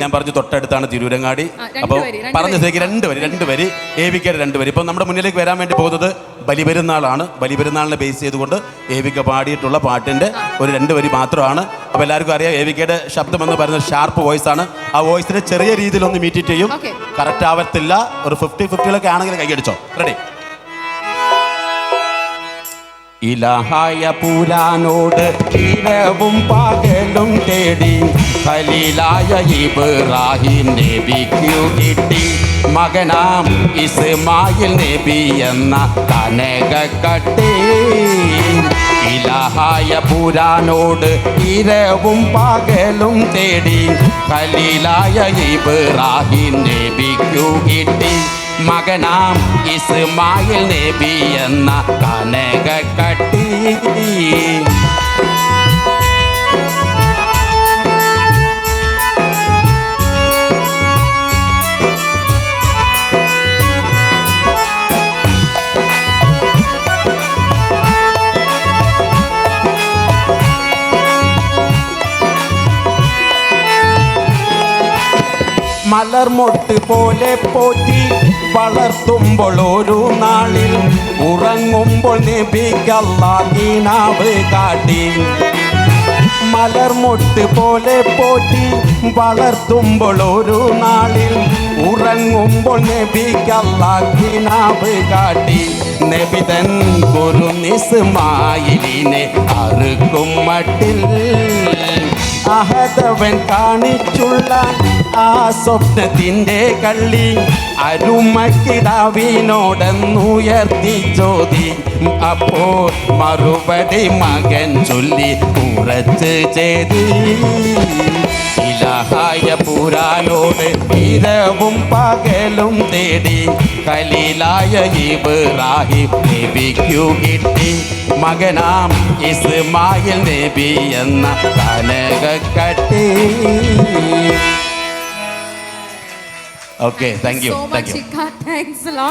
ഞാൻ പറഞ്ഞു തൊട്ടടുത്താണ് തിരൂരങ്ങാടി. അപ്പോൾ വരി, രണ്ട് വരി. രണ്ട് വരി എ വിക്കയുടെ രണ്ട് വരി. ഇപ്പം നമ്മുടെ മുന്നിലേക്ക് വരാൻ വേണ്ടി പോകുന്നത് ബലിപെരുന്നാളാണ്. ബലിപെരുന്നാളിനെ ബേസ് ചെയ്തുകൊണ്ട് എ വിക്ക പാടിയിട്ടുള്ള പാട്ടിന്റെ ഒരു രണ്ട് വരി മാത്രമാണ്. അപ്പോൾ എല്ലാവർക്കും അറിയാം എ വിക്കയുടെ ശബ്ദം എന്ന് പറയുന്നത് ഷാർപ്പ് വോയിസ് ആണ്. ആ വോയിസിനെ ചെറിയ രീതിയിൽ ഒന്ന് മീറ്റ് ചെയ്യും. കറക്റ്റ് ആവത്തില്ല. ഒരു ഫിഫ്റ്റി ഫിഫ്റ്റിയിലൊക്കെ ആണെങ്കിൽ കൈയടിച്ചോ. റെഡി ഇലഹായ പുരാനോട് ഇരവും പകലും തേടി. ഖലീലായ ഇബ്രാഹിം നബിക്കു കിട്ടി. മകനാം ഇസ്മായിൽ നബി എന്ന കനക കട്ടി. ഇലഹായ പുരാനോട് ഇരവും പകലും തേടി. ഖലീലായ ഇബ്രാഹിം നബിക്കു കിട്ടി. മകനാം ഇസ്മായിൽ നബി എന്ന കനകക്കട്ടി മലർമൊട്ട് പോലെ പോറ്റി വളർത്തുമ്പോൾ ഒരു നാളിൽ ഉറങ്ങുമ്പോൾ നബിക്കല്ലാഹീനാവ് കാട്ടി. മലർമൊട്ട് പോലെ പോറ്റി വളർത്തുമ്പോൾ ഒരു നാളിൽ ഉറങ്ങുമ്പോൾ നബിക്കല്ലാഹീനാവ് കാട്ടി. നബിതൻ ഗുരു നിസ്മായിലിനെ അറുക്കും മട്ടിൽ അഹതവൻ കാണിച്ചുള്ള ആ സ്വപ്നത്തിന്റെ കള്ളി അരുമക്കിടാവിനോടെന്നുയർത്തി ചോദി. അപ്പോൾ മറുപടി മകൻ ചൊല്ലി ഉറച്ച് ചെയ്തി. ഇലഹായ പുരാനോട് ഇരവും പകലും തേടി കലീലായ ഇബ്രാഹിം നബിക്കു കിട്ടി. മകനാം ഇസ്മായിൽ നബി എന്ന കനക കട്ടി. Okay thank you thank thanks you